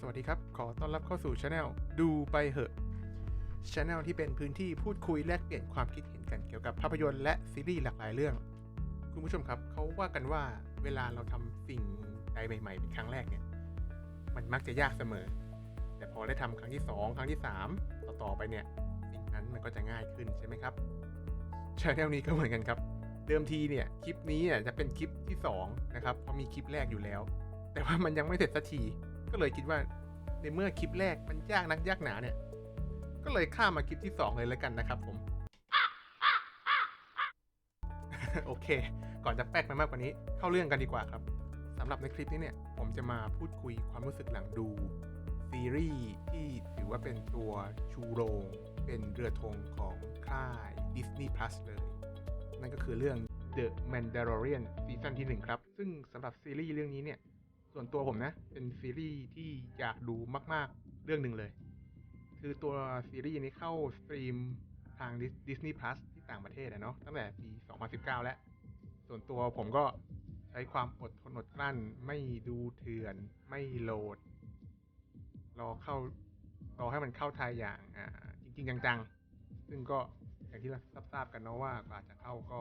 สวัสดีครับ ขอต้อนรับเข้าสู่ช anel ดูไปเหอะช anel ที่เป็นพื้นที่พูดคุยแลกเปลี่ยนความคิดเห็นกันเกี่ยวกับภาพยนตร์และซีรีส์หลากหลายเรื่อง คุณผู้ชมครับเขาว่ากันว่าเวลาเราทำสิ่งใดใหม่ ๆ เป็นครั้งแรกเนี่ย มันมักจะยากเสมอ แต่พอได้ทำครั้งที่ 2 ครั้งที่3ต่อไปเนี่ย สิ่งนั้นมันก็จะง่ายขึ้นใช่ไหมครับช anel นี้ก็เหมือนกันครับ เดิมทีเนี่ยคลิปนี้เนี่ยจะเป็นคลิปที่สองนะครับเพราะมีคลิปแรกอยู่แล้ว แต่ว่ามันยังไม่เสร็จสักที ก็เลยคิดว่าในเมื่อคลิปแรกมันยากนักยากหนาเนี่ย ก็เลยข้ามมาคลิปที่สองเลยแล้วกันนะครับผม โอเค ก่อนจะแป๊กไปมากกว่านี้ เข้าเรื่องกันดีกว่าครับสำหรับในคลิปนี้เนี่ย ผมจะมาพูดคุยความรู้สึกหลังดูซีรีส์ที่ถือว่าเป็นตัวชูโรง เป็นเรือธงของค่าย Disney Plus เลย นั่นก็คือเรื่อง The Mandalorian ซีซั่นที่ 1 ครับ ซึ่งสำหรับซีรีส์เรื่องนี้เนี่ย ส่วนตัวผมนะ เป็นซีรีส์ที่อยากดูมาก ๆ เรื่องหนึ่งเลย คือตัวซีรีส์นี้เข้าสตรีมทาง Disney Plus ที่ต่างประเทศอะเนาะตั้งแต่ปี 2019 แล้ว ส่วนตัวผมก็ใช้ความอดทนอดกลั้น ไม่ดูเถื่อน ไม่โหลด รอเข้ารอให้มันเข้าไทยอย่างอ่าจริง ๆ จัง ๆ ซึ่งก็อย่างที่เราทราบกันเนาะว่ากว่าจะเข้าก็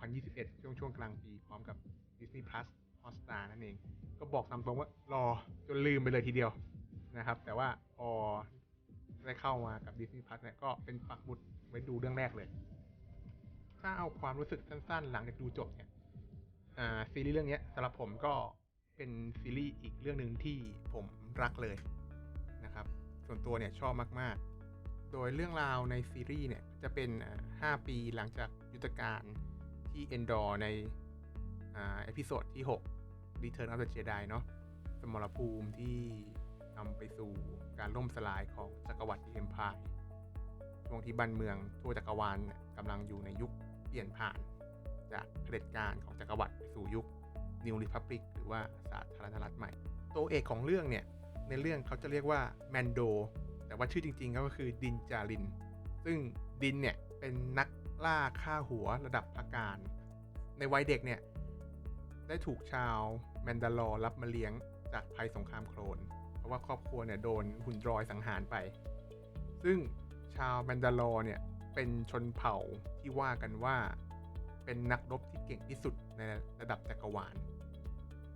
2021 ช่วงช่วงกลางปีพร้อมกับ Disney Plus Hotstar นั่นเอง ก็บอกตามตรงว่ารอจนลืมไปเลยทีเดียวนะครับ แต่ว่าพอได้เข้ามากับ Disney Plus เนี่ยก็เป็นปักหมุดไว้ดูเรื่องแรกเลย ถ้าเอาความรู้สึกสั้นๆ หลังจากดูจบเนี่ยซีรีส์เรื่องนี้สำหรับผมก็เป็นซีรีส์อีกเรื่องหนึ่งที่ผมรักเลยนะครับ ส่วนตัวเนี่ยชอบมากๆ โดยเรื่องราวในซีรีส์เนี่ยจะเป็น 5 ปีหลังจากยุทธการที่เอนดอร์ในอ่าเอพิโซดที่ 6 Return of the Jedi เนาะสมรภูมิที่นำไปสู่การล่มสลายของจักรวรรดิเอ็มพายช่วงที่บ้านเมืองทั่วจักรวาลกำลังอยู่ในยุคเปลี่ยนผ่าน จากเผด็จการของจักรวรรดิไปสู่ยุค New Republic หรือว่าสาธารณรัฐใหม่ ตัวเอกของเรื่องเนี่ย ในเรื่องเขาจะเรียกว่าแมนโดแต่ว่าชื่อจริงๆก็คือดินจาริน ซึ่งดินเนี่ยเป็นนักล่าฆ่าหัวระดับอาการ ในวัยเด็กเนี่ย ได้ถูกชาว แมนดาลอร์รับมาเลี้ยงจากภัยสงครามโครนเพราะว่าครอบครัวเนี่ยโดนหุ่นรอยสังหารไป ซึ่งชาวแมนดาลอร์เนี่ยเป็นชนเผ่าที่ว่ากันว่าเป็นนักรบที่เก่งที่สุดในระดับจักรวาล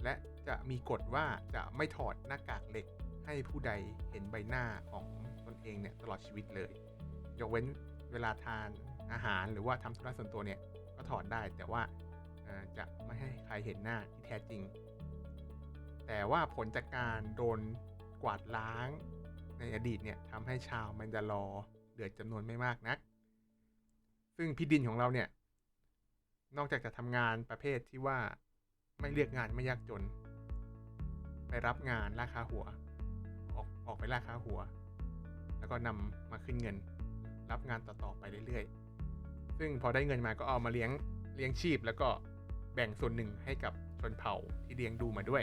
และจะมีกฎว่าจะไม่ถอดหน้ากากเหล็กให้ผู้ใดเห็นใบหน้าของตนเองเนี่ยตลอดชีวิตเลย ยกเว้นเวลาทานอาหารหรือว่าทำธุระส่วนตัวเนี่ยก็ถอดได้แต่ว่าจะไม่ให้ใครเห็นหน้าที่แท้จริง แต่ว่าผลจากการโดนกวาดล้างในอดีตเนี่ยทำให้ชาวแมนดาลอเหลือจำนวนไม่มากนัก ซึ่งพี่ดินของเราเนี่ย นอกจากจะทำงานประเภทที่ว่าไม่เลือกงานไม่ยากจน ไปรับงานราคาหัว ออกออกไปราคาหัว แล้วก็นำมาขึ้นเงิน รับงานต่อๆไปเรื่อยๆ ซึ่งพอได้เงินมาก็เอามาเลี้ยงเลี้ยงชีพ แล้วก็แบ่งส่วนหนึ่งให้กับชนเผ่าที่เลี้ยงดูมาด้วย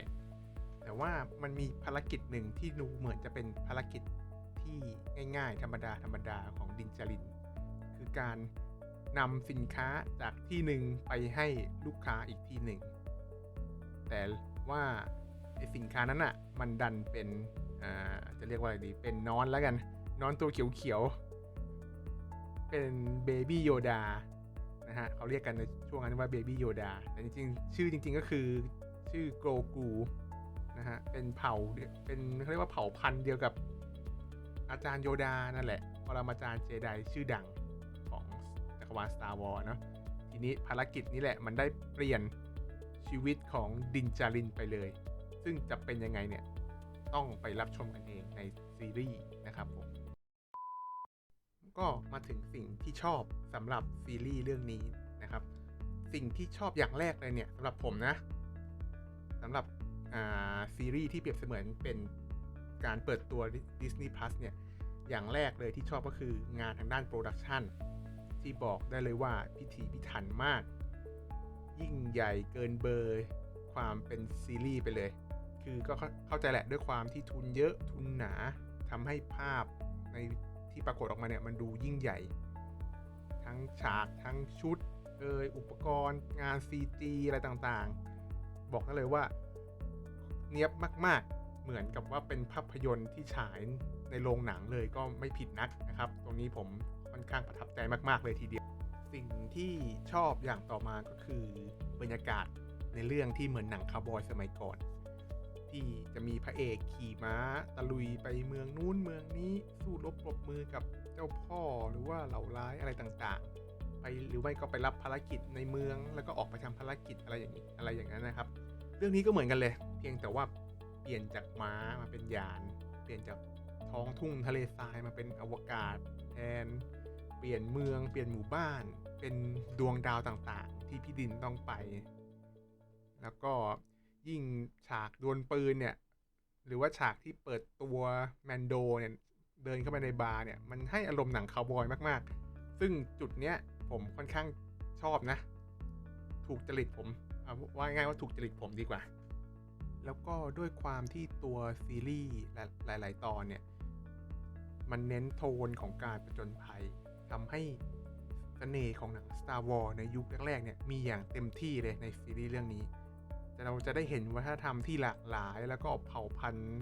แต่ว่ามันมีภารกิจหนึ่งที่ดูเหมือนจะเป็นภารกิจที่ง่าย ๆ ธรรมดาธรรมดาของดินจาริน คือการนำสินค้าจากที่หนึ่งไปให้ลูกค้าอีกที่หนึ่ง แต่ว่าไอสินค้านั้นอะมันดันเป็นอ่าจะเรียกว่าอะไรดี เป็นนอนแล้วกัน นอนตัวเขียวๆ เป็นเบบี้โยดานะฮะเขาเรียกกันในช่วงนั้นว่าเบบี้โยดาแต่จริงๆ ชื่อจริง ๆ ก็คือชื่อโกกู นะฮะ เป็นเผ่าเป็นเขาเรียกว่าเผ่าพันธุ์เดียวกับอาจารย์โยดานั่นแหละปรมาจารย์เจไดชื่อดังของจักรวาล Star Wars เนอะทีนี้ภารกิจนี้แหละมันได้เปลี่ยนชีวิตของดินจารินไปเลย ซึ่งจะเป็นยังไงเนี่ย ต้องไปรับชมกันเองในซีรีส์นะครับผมก็มาถึงสิ่งที่ชอบสำหรับซีรีส์เรื่องนี้นะครับ สิ่งที่ชอบอย่างแรกเลยเนี่ยสำหรับผมนะสำหรับ ซีรีส์ที่เปรียบเสมือนเป็นการเปิดตัว Disney Plus เนี่ย อย่างแรกเลยที่ชอบก็คืองานทางด้านโปรดักชันที่บอกได้เลยว่าพิถีพิถันมาก ยิ่งใหญ่เกินเบอร์ ความเป็นซีรีส์ไปเลย คือก็เข้าใจแหละด้วยความที่ทุนเยอะทุนหนาทำให้ภาพในที่ปรากฏออกมาเนี่ยมันดูยิ่งใหญ่ ทั้งฉากทั้งชุดเอยอุปกรณ์งาน CG อะไรต่างๆ บอกได้เลยว่า เนียบมาก ๆ เหมือนกับว่าเป็นภาพยนตร์ที่ฉายในโรงหนังเลยก็ไม่ผิดนักนะครับ ตรงนี้ผมค่อนข้างประทับใจมาก ๆ เลยทีเดียว สิ่งที่ชอบอย่างต่อมาก็คือบรรยากาศในเรื่องที่เหมือนหนังคาวบอยสมัยก่อน ที่จะมีพระเอกขี่ม้าตะลุยไปเมืองนู้นเมืองนี้สู้รบปรบมือกับเจ้าพ่อหรือว่าเหล่าร้ายอะไรต่างๆ ไปหรือไม่ก็ไปรับภารกิจในเมือง แล้วก็ออกไปทำภารกิจอะไรอย่างนี้อะไรอย่างนั้นนะครับ เรื่องนี้ก็เหมือนกันเลย เพียงแต่ว่าเปลี่ยนจากม้ามาเป็นยาน เปลี่ยนจากท้องทุ่งทะเลทรายมาเป็นอวกาศแทน เปลี่ยนเมือง เปลี่ยนหมู่บ้าน เป็นดวงดาวต่างๆ ที่พี่ดินต้องไป แล้วก็ยิ่งฉากดวลปืนเนี่ย หรือว่าฉากที่เปิดตัวแมนโดเนี่ยเดินเข้าไปในบาร์เนี่ย มันให้อารมณ์หนังคาวบอยมากๆ ซึ่งจุดเนี้ยผมค่อนข้างชอบนะ ถูกจริตผม ว่าง่ายว่าถูกจริตผมดีกว่า แล้วก็ด้วยความที่ตัวซีรีส์หลาย ๆ ตอนเนี่ย มันเน้นโทนของการประจนภัยทำให้เสน่ห์ของหนัง Star Wars ในยุคแรก ๆ เนี่ย มีอย่างเต็มที่เลยในซีรีส์เรื่องนี้ แต่เราจะได้เห็นวัฒนธรรมที่หลากหลาย แล้วก็เผ่าพันธุ์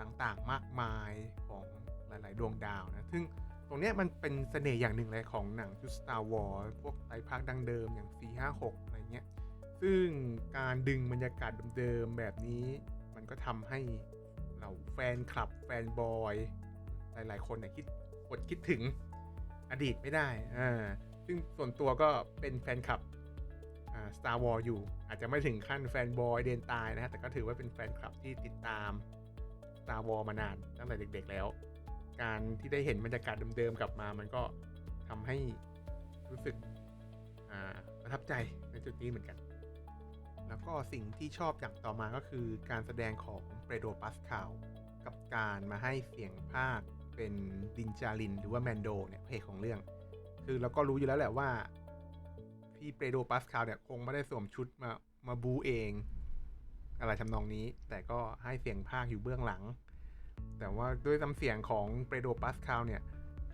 ต่างๆ มากมายของหลายๆ ดวงดาวนะ ซึ่งตรงนี้มันเป็นเสน่ห์อย่างหนึ่งเลยของหนังชุด Star Wars พวกไตรภาคดังเดิมอย่าง 456 ซึ่งการดึงบรรยากาศเดิมๆแบบนี้ มันก็ทำให้เราแฟนคลับแฟนบอย หลายๆ คนเนี่ยคิดอดคิดถึงอดีตไม่ได้อ่าซึ่งส่วนตัวก็เป็นแฟนคลับอ่า Star Wars อยู่ อาจจะไม่ถึงขั้นแฟนบอยเดนตายนะฮะแต่ก็ถือว่าเป็นแฟนคลับที่ติดตาม Star Wars มานานตั้งแต่เด็ก ๆ แล้ว การที่ได้เห็นบรรยากาศเดิมๆกลับมา มันก็ทำให้รู้สึกอ่าประทับใจในจุดนี้เหมือนกัน แล้วก็สิ่งที่ชอบอย่างต่อมาก็คือการแสดงของเปโดรปัสคาลกับการมาให้เสียงภาคเป็นดินจาริน หรือว่าแมนโดเนี่ยพระเอกของเรื่อง คือเราก็รู้อยู่แล้วแหละว่า พี่เปโดรปัสคาลเนี่ยคงไม่ได้สวมชุดมามาบูเอง อะไรทำนองนี้ แต่ก็ให้เสียงภาคอยู่เบื้องหลัง แต่ว่าด้วยน้ำเสียงของเปโดรปัสคาลเนี่ย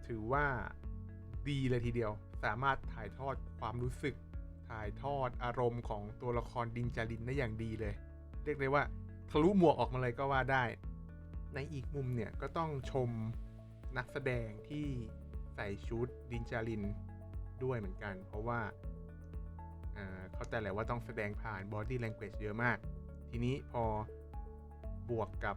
ถือว่าดีเลยทีเดียว สามารถถ่ายทอดความรู้สึก ถ่ายทอดอารมณ์ของตัวละครดินจารินได้อย่างดีเลย เรียกได้ว่าทะลุหมวกออกมาเลยก็ว่าได้ ในอีกมุมเนี่ยก็ต้องชมนักแสดงที่ใส่ชุดดินจารินด้วยเหมือนกัน เพราะว่าเข้าใจแหละว่าต้องแสดงผ่าน body language เยอะมาก ทีนี้พอบวกกับ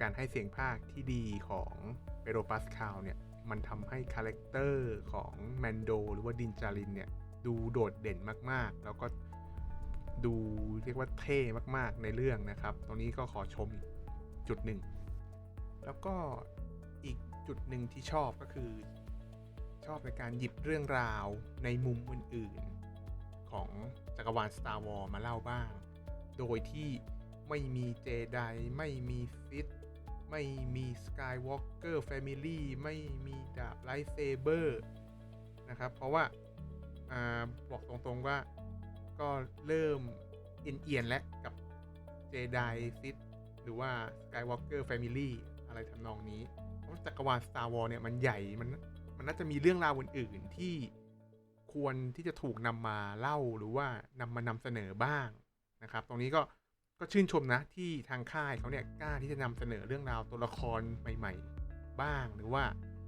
การให้เสียงภาคที่ดีของเปโรปัสคาลเนี่ย มันทำให้คาแรคเตอร์ของแมนโดหรือว่าดินจารินเนี่ย ดูโดดเด่นมากๆ แล้วก็ดูเรียกว่าเท่มากๆในเรื่องนะครับ ตรงนี้ก็ขอชมอีกจุดหนึ่ง แล้วก็อีกจุดหนึ่งที่ชอบก็คือ ชอบในการหยิบเรื่องราวในมุมอื่นๆ ของจักรวาล Star Wars มาเล่าบ้าง โดยที่ไม่มีเจไดไม่มีซิธไม่มีสกายวอล์กเกอร์แฟมิลี่ไม่มีดาบไลท์เซเบอร์นะครับ เพราะว่า อาบอกตรงๆว่าก็เริ่มเอียนๆแล้วกับเจไดซิธหรือว่า Skywalker Family อะไรทำนองนี้เพราะจักรวาล Star Wars เนี่ยมันใหญ่มันมันน่าจะมีเรื่องราวอื่นๆที่ควรที่จะถูกนำมาเล่าหรือว่านำมานำเสนอบ้างนะครับ ตรงนี้ก็ก็ชื่นชมนะที่ทางค่ายเขาเนี่ยกล้าที่จะนำเสนอเรื่องราวตัวละครใหม่ ๆ บ้าง หรือว่า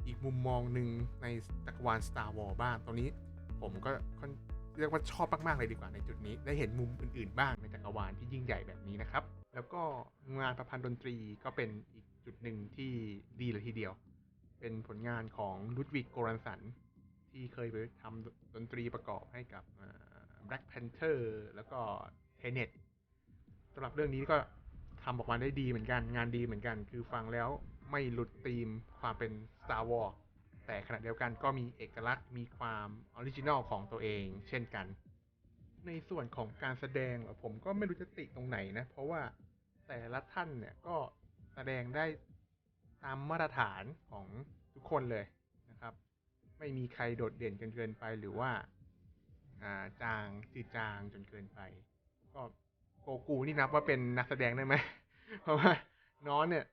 อีกมุมมองหนึ่งในจักรวาล Star Wars บ้างตรงนี้ ผมก็เรียกว่าชอบมาก ๆ เลยดีกว่าในจุดนี้ ได้เห็นมุมอื่น ๆ บ้างในจักรวาลที่ยิ่งใหญ่แบบนี้นะครับ แล้วก็งานประพันธ์ดนตรีก็เป็นอีกจุดหนึ่งที่ดีเลยทีเดียว เป็นผลงานของลุดวิกโกรันสัน ที่เคยไปทำดนตรีประกอบให้กับ Black Panther แล้วก็ Tenet สำหรับเรื่องนี้ก็ทำออกมาได้ดีเหมือนกัน งานดีเหมือนกัน คือฟังแล้วไม่หลุดธีมความเป็น Star Wars แต่ขณะเดียวกันก็มีเอกลักษณ์มีความออริจินอลของตัวเอง เช่นกัน ในส่วนของการแสดงผมก็ไม่รู้จะติตรงไหนนะ เพราะว่าแต่ละท่านเนี่ยก็แสดงได้ตามมาตรฐานของทุกคนเลยนะครับ ไม่มีใครโดดเด่นจนเกินไปหรือว่าาจางจืดจางจนเกินไป ก็โกกูนี่นับว่าเป็นนักแสดงได้ไหมเพราะว่าน้องเนี่ย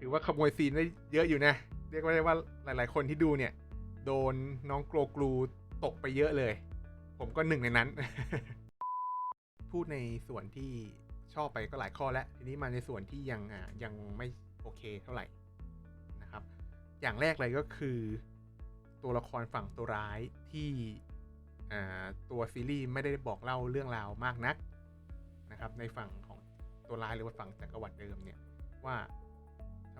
ถือว่าขโมยซีนได้เยอะอยู่นะ เรียกว่าได้ว่าหลาย ๆ คนที่ดูเนี่ย โดนน้องโกลกลูตกไปเยอะเลย ผมก็หนึ่งในนั้น พูดในส่วนที่ชอบไปก็หลายข้อแล้ว ทีนี้มาในส่วนที่ยังอ่ายังไม่โอเคเท่าไหร่นะครับ อย่างแรกเลยก็คือ ตัวละครฝั่งตัวร้ายที่อ่าตัวซีรีส์ไม่ได้บอกเล่าเรื่องราวมากนักนะครับ ในฝั่งของตัวร้ายหรือว่าฝั่งจักรวรรดิเดิมเนี่ยว่า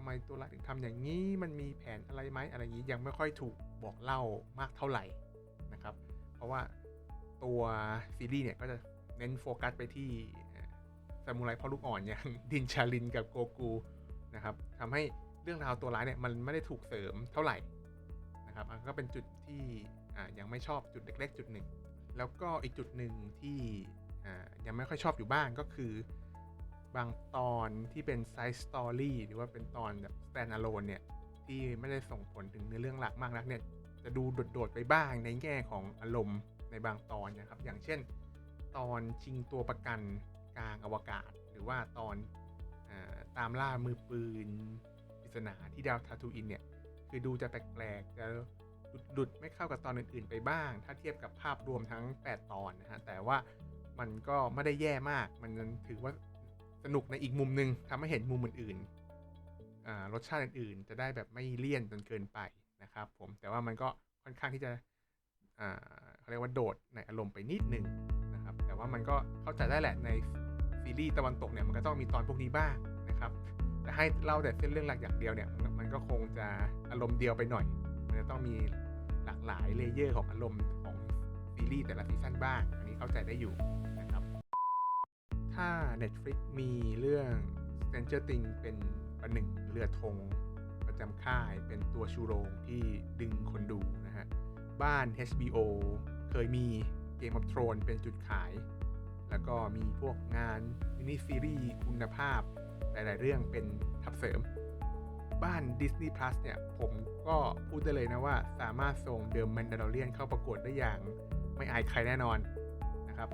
ไมตัวร้ายถึงทำอย่างนี้มันมีแผนอะไรไหมอะไรอย่างนี้ยังไม่ค่อยถูกบอกเล่ามากเท่าไหร่นะครับ เพราะว่าตัวซีรีส์เนี่ยก็จะเน้นโฟกัสไปที่ซามูไรพ่อลูกอ่อนอย่างดินชาลินกับโกกูนะครับทำให้เรื่องราวตัวร้ายเนี่ยมันไม่ได้ถูกเสริมเท่าไหร่นะครับอันก็เป็นจุดที่อ่ายังไม่ชอบจุดเล็ก ๆ จุดหนึ่ง แล้วก็อีกจุดหนึ่งที่อ่ายังไม่ค่อยชอบอยู่บ้างก็คือ บางตอนที่เป็นไซส์สตอรี่หรือว่าเป็นตอนแบบ stand alone เนี่ย ที่ไม่ได้ส่งผลถึงเนื้อเรื่องหลักมากนักเนี่ย จะดูโดดๆไปบ้างในแง่ของอารมณ์ในบางตอนนะครับ อย่างเช่น ตอนชิงตัวประกันกลางอวกาศ หรือว่าตอนอตามล่ามือปืนปริศนาที่ดาวทาทูอินเนี่ย คือดูจะแปลกๆจะดุดๆไม่เข้ากับตอนอื่นๆไปบ้าง ถ้าเทียบกับภาพรวมทั้ง 8 ตอนนะฮะแต่ว่ามันก็ไม่ได้แย่มาก มันถือว่า สนุกในอีกมุมหนึ่งทำให้เห็นมุมอื่นๆรสชาติอื่นๆ จะได้แบบไม่เลี่ยนจนเกินไปนะครับผมแต่ว่ามันก็ค่อนข้างที่จะเขาเรียกว่าโดดในอารมณ์ไปนิดนึงนะครับ แต่ว่ามันก็เข้าใจได้แหละในซีรีส์ตะวันตกเนี่ยมันก็ต้องมีตอนพวกนี้บ้างนะครับแต่ให้เล่าแต่เส้นเรื่องหลักอย่างเดียวเนี่ยมันก็คงจะอารมณ์เดียวไปหน่อย มันจะต้องมีหลากหลายเลเยอร์ของอารมณ์ของซีรีส์แต่ละซีซั่นบ้าง อันนี้เข้าใจได้อยู่ ถ้า Netflix มีเรื่อง Stranger Things เป็นประหนึ่งเรือธงประจำค่ายเป็นตัวชูโรงที่ดึงคนดูนะฮะ บ้าน HBO เคยมี Game of Thrones เป็นจุดขาย แล้วก็มีพวกงานมินิซีรีส์คุณภาพ หลาย ๆ เรื่องเป็นทับเสริม บ้าน Disney Plus เนี่ย ผมก็พูดได้เลยนะว่าสามารถส่งเดิม Mandalorian เข้าประกวดได้อย่างไม่อายใครแน่นอนนะครับ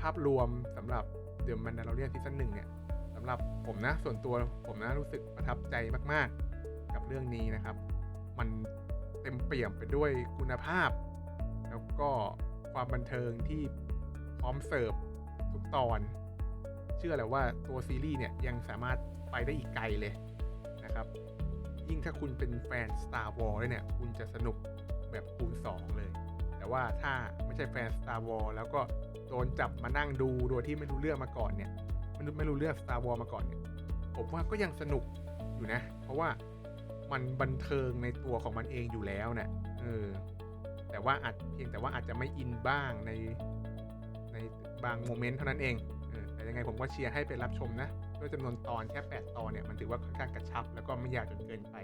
ภาพรวมสำหรับเดิม Mandalorian ซีซั่นหนึ่งเนี่ยสำหรับผมนะส่วนตัวผมนะรู้สึกประทับใจมากๆ กับเรื่องนี้นะครับ มันเต็มเปี่ยมไปด้วยคุณภาพ แล้วก็ความบันเทิงที่พร้อมเสิร์ฟทุกตอน เชื่อแหละว่าตัวซีรีส์เนี่ยยังสามารถไปได้อีกไกลเลยนะครับ ยิ่งถ้าคุณเป็นแฟน Star Wars ด้วยเนี่ย คุณจะสนุกแบบคูณ2เลย แต่ว่าถ้าไม่ใช่แฟน Star Wars แล้วก็โดนจับมานั่งดูโดยที่ไม่รู้เรื่องมาก่อนเนี่ยไม่รู้ไม่รู้เรื่อง Star Wars มาก่อนเนี่ยผมว่าก็ยังสนุกอยู่นะ เพราะว่ามันบันเทิงในตัวของมันเองอยู่แล้วเนี่ยเออแต่ว่าอาจเพียงแต่ว่าอาจจะไม่อินบ้างในในบางโมเมนต์เท่านั้นเองเออแต่ยังไงผมก็เชียร์ให้ไปรับชมนะด้วยจำนวนตอนแค่ 8 ตอนเนี่ยมันถือว่าค่อนข้างกระชับ แล้วก็ไม่ยาวจนเกินไป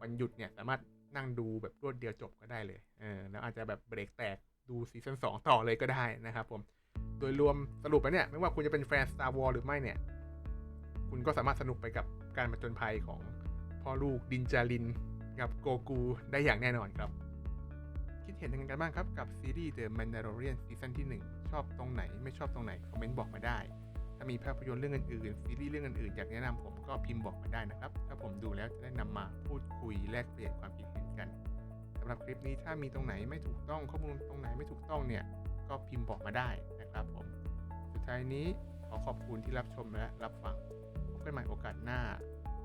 วันหยุดเนี่ยสามารถ นั่งดูแบบรวดเดียวจบก็ได้เลยเออแล้วอาจจะแบบเบรกแตกดูซีซั่น2ต่อเลยก็ได้นะครับผม โดยรวมสรุปแล้วเนี่ย ไม่ว่าคุณจะเป็นแฟน Star Wars หรือไม่เนี่ย คุณก็สามารถสนุกไปกับการผจญภัยของพ่อลูกดินจารินกับโกกูได้อย่างแน่นอนครับ คิดเห็นยังไงกันบ้างครับกับซีรีส์ The Mandalorian ซีซั่นที่ 1 ชอบตรงไหนไม่ชอบตรงไหน คอมเมนต์บอกมาได้ ถ้ามีภาพยนตร์เรื่องอื่นๆซีรีส์เรื่องอื่นๆอยากแนะนำผมก็พิมพ์บอกมาได้นะครับ ถ้าผมดูแล้วจะได้นำมาพูดคุยแลกเปลี่ยนความคิดเห็น หรับคลิปนี้ถ้ามีตรงไหนไม่ถูกต้องข้อมูลตรงไหนไม่ถูกต้องเนี่ย ก็พิมพ์บอกมาได้นะครับผม สุดท้ายนี้ขอขอบคุณที่รับชมและรับฟังพบกันใหม่โอกาสหน้า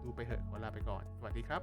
ดูไปเถอะขอลาไปก่อน สวัสดีครับ